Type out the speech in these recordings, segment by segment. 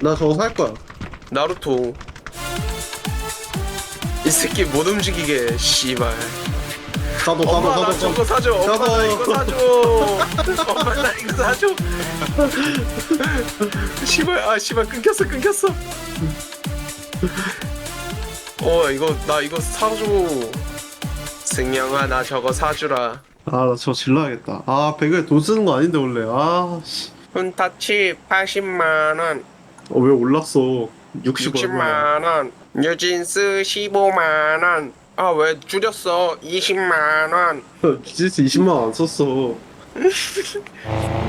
나 저거 살 거야. 나루토 이 새끼 못 움직이게 씨발 가도 가도 엄마 나 가도 저거. 사줘 엄마 나. 이거 사줘 엄마 나 이거 사줘 씨발 아 씨발 끊겼어 끊겼어 어 이거 나 이거 사줘 승영아 나 저거 사주라 아나 저거 질러야겠다. 아 배그에 돈 쓰는 거 아닌데 원래. 아 씨. 훈타치 80만원 어 왜 올랐어? 60 얼마야? 60만 원 뉴진스 15만 원 아 왜 줄였어 20만원 진짜 20만 원 안 썼어.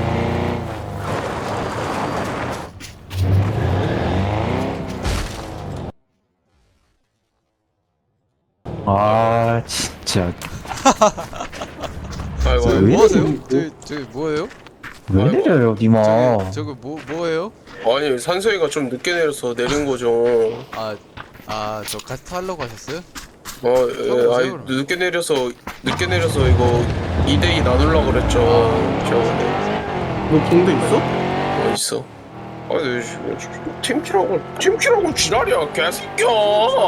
아 진짜 아이고 왜 아이고. 뭐 하세요? 이래? 저기 저기 뭐예요? 왜 아이고. 내려요 니마 저기 저거 뭐 뭐예요? 아니 산소이가 좀 늦게 내려서 내린 거죠 아 아 저 가스트 하려고 하셨어요? 어, 예, 아니 그럼. 늦게 내려서 늦게 내려서 이거 2대2 나누려고 그랬죠. 저번에 너 공대 있어? 어 있어. 아니 씨, 팀키라고 팀키라고 지랄이야 개새끼야.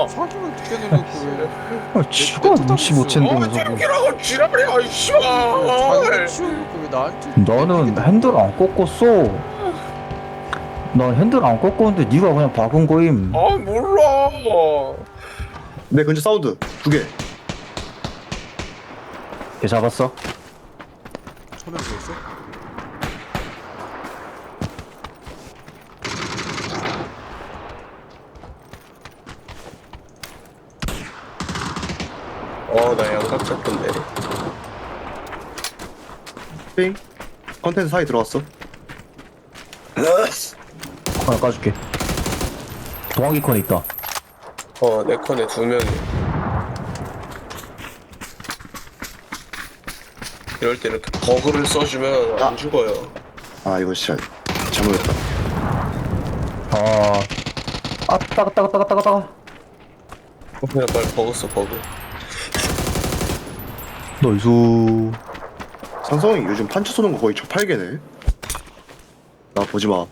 사기만 왜? 아, 지가 눈치 못어 챈다면서 뭐. 팀키라고 지랄이야 자기가 이씨발. 치워놓고 왜 나한테? 나는 핸들 안 꺾었어 난 핸들 안 꺾었는데 니가 그냥 박은 거임 아 몰라. 내 근처 사운드 두 개. 걔 잡았어? 더 있어? 어나 양각 잡던데. 띵. 컨텐츠 사이 들어왔어. 하나 까줄게 동화기 컨에 있다 어 내 컨에 두 명이. 이럴 때 이렇게 버그를 써주면 안 죽어요. 아 이거 진짜 잘못했다. 아, 아 따가 따가 따가 따가 따가 그냥 빨리 버그 써 버그. 너이수 산성이 요즘 판치 쏘는 거 거의 저팔계네. 나 보지 마.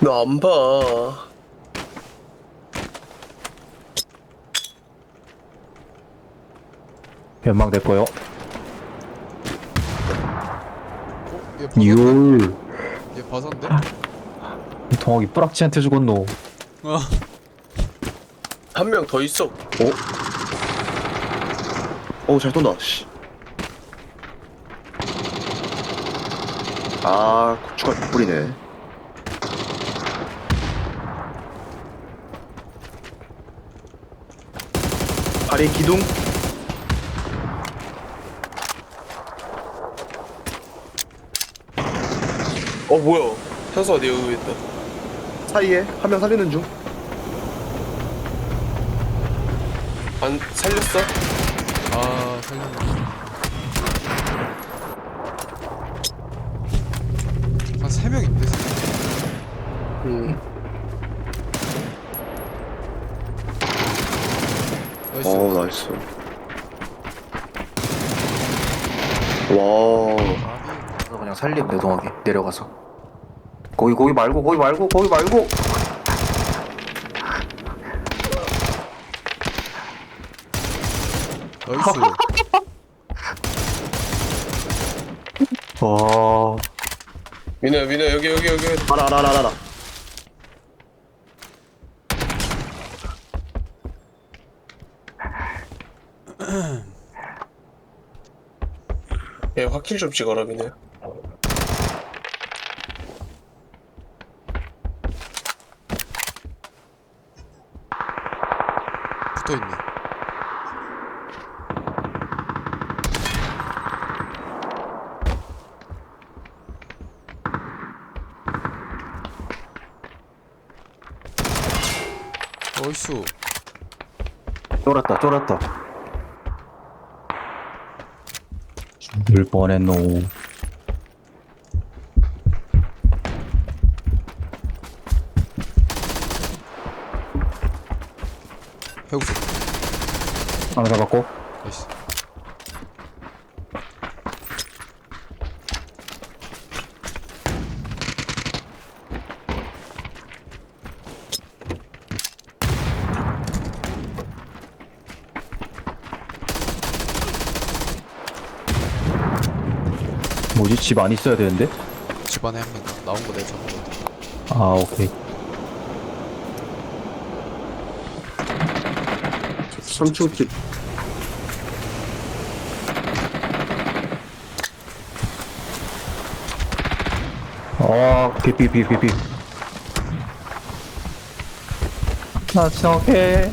나안 봐. 연막 내 거요 어? 얘 버섯네? 이올 얘 버섯인데? 동화기 뿌락지한테 죽었노 어 한 명 더 있어. 어 잘 쏜다. 씨. 아 고추가 뿌리네. 아래 기둥 어 뭐야? 현수가 내 여기 있다. 사이에 한 명 살리는 중. 안 살렸어? 아 살렸네. 한세 명인데. 세 명. 음. 나이스. 와. 그래서 그냥 살림 내 동화기 내려가서 거기 거기 말고 거기 말고 거기 말고 나이스. 와 민호야 민호야 여기 여기 여기. 알아 알아 알아 알아. 킬 좀 찍어라 민호야. 붙어 있네. 어이수. 쫄았다 쫄았다 죽을 뻔했노 해우수. 하나 잡았고 집 안 있어야 되는데? 집안에 한 명 나온 거 내가 같아 아 오케이. 3층 집. 아 개피 피 피피 나 지나갈게.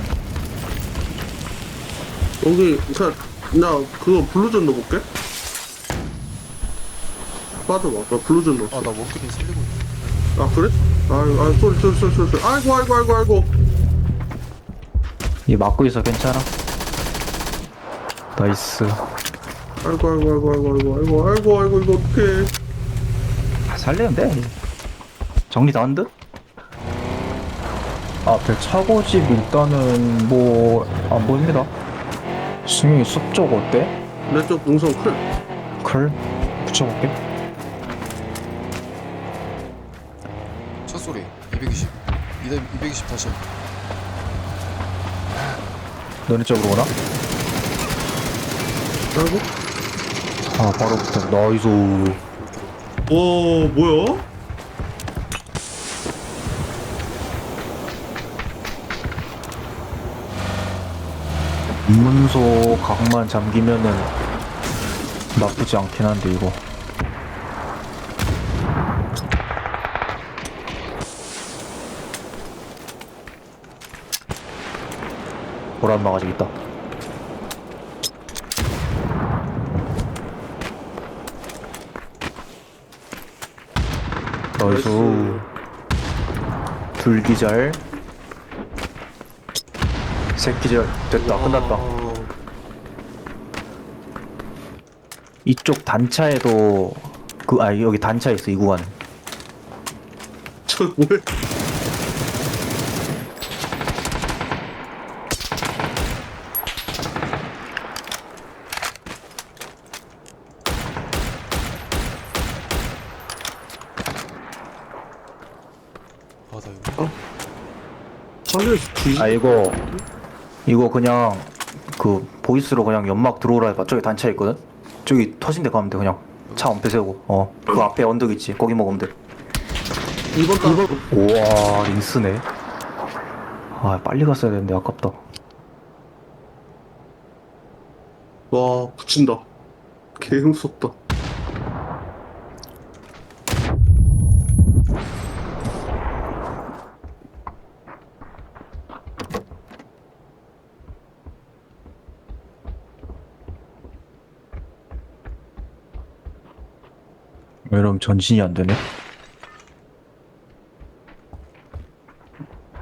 여기 자, 나 그거 블루전 넣어볼게 빠져봐 나 블루전 넣었어 아나 원킬이 살리고 있네 아 그래? 아유 아 쏘리 쏘리 쏘리 쏘리 쏘리. 아이고 아이고 아이고 아이고 얘 막고 있어 괜찮아 나이스 아이고 아이고 아이고 아이고 아이고 아이고 아이고 아이고 이거 어떡해 아, 살리면 돼 정리 다한 듯? 앞에 차고집 일단은 뭐 안 보입니다 승희 숲쪽 어때? 내쪽 능선 클 클? 붙여볼게 220 다시 너네 쪽으로 오나? 아이고 아 바로 붙어. 나이스. 와 뭐야? 입문소 각만 잠기면은 나쁘지 않긴 한데 이거 보란마가 아직 있다. 나이스 둘기절. 새끼절. 됐다. 끝났다. 아, 이쪽 단차에도 그 아 여기 단차 있어 이 구간 저 뭐야? 아나 이거 살려서 뒤 아 이거 이거 그냥 그 보이스로 그냥 연막 들어오라 해봐. 저기 단차 있거든? 저기 터진 데 가면 돼 그냥. 차 엄폐 세우고. 어. 그 앞에 언덕 있지? 거기 먹으면 돼. 2번 가 2번 우와 링스네. 아 빨리 갔어야 되는데 아깝다. 와 붙인다. 개 무섭다 이러면 전신이 안 되네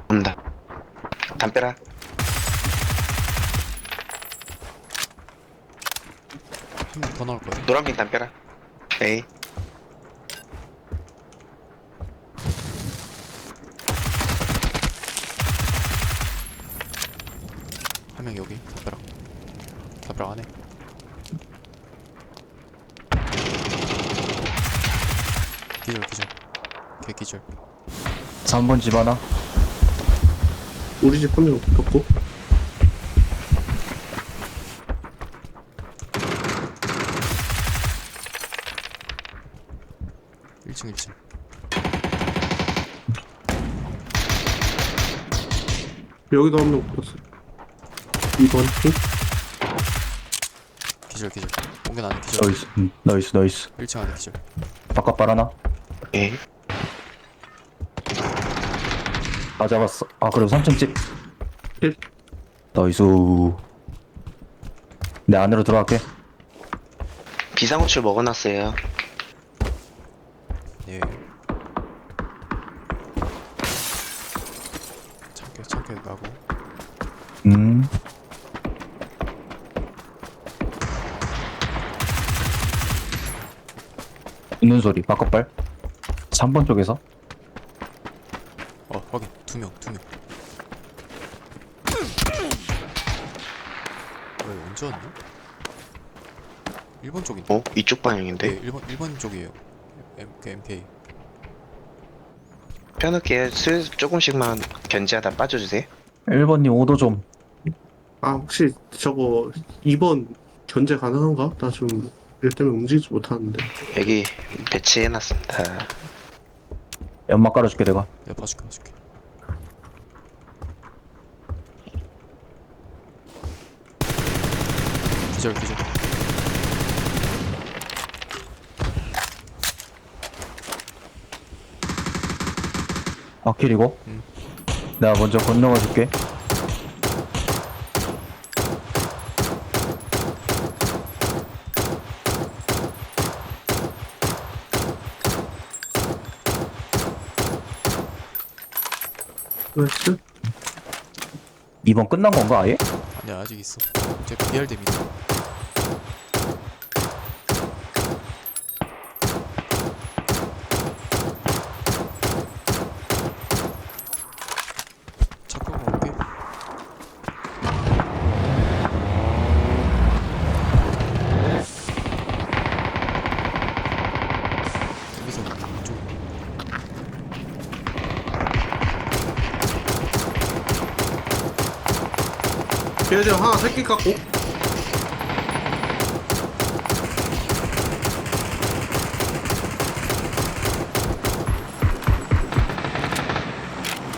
온다. 담벼라. 한 명 더 나올 거야 노란빙 담벼라. 에이. 한 명 여기 담벼락 담벼락 안에 기절 기절 개 기절. 3번 집 하나? 우리 집 한명 붙었고. 1층 1층. 여기도 한 명 붙었어 2번 핑 기절 기절. 옹견 안에 기절. 나이스 음, 나이스 나이스. 1층 안에 기절. 바깥 발 하나 에이. 다 잡았어. 아 그리고 3층 집. 일. 나이스. 내 안으로 들어갈게. 비상호출 먹어놨어요. 예. 참깨 참깨 나고. 음. 있는 소리 바깥발 3번 쪽에서 어 확인 두명 두명 왜 언제 왔냐? 1번 쪽인데 어? 이쪽 방향인데? 네 1번 1번 쪽이에요 M, 그 MK 편하게 슬 조금씩만 견제하다 빠져주세요. 1번님 오도 좀 아 혹시 저거 2번 견제 가능한가? 나 지금 일 때문에 움직이지 못하는데. 여기 배치해놨습니다. 연막 깔아줄게 내가. 내가 봐줄게 봐줄게. 기절 기절. 아킬이고 응. 내가 먼저 건너가 줄게 이번 끝난 건가 아예? 아니야 아직 있어. 제 BR됩니다 얘들 하나 새끼 갖고.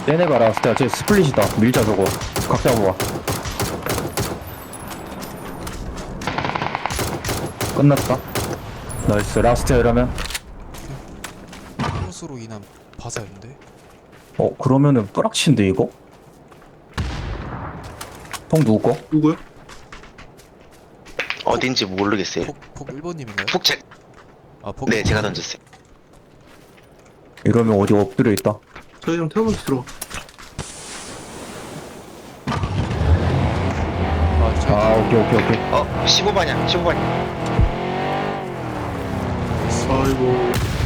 얘네 가라. 스테야 쟤 스플릿이다. 밀자 저거. 각자 모아 끝났다. 나이스. 라스트 이러면? 크로스로 인한 바사였는데? 어 그러면은 뿌락치인데 이거? 통 누구 거? 누구야? 어딘지 모르겠어요. 폭, 폭 1번님인가요? 푹 제, 아, 폭 네, 제가 던졌어요. 이러면 어디 엎드려 있다 저희 좀 태워서 들어. 아, 저 아 오케이 오케이 오케이 어, 15반이야, 15반이야. 아이고.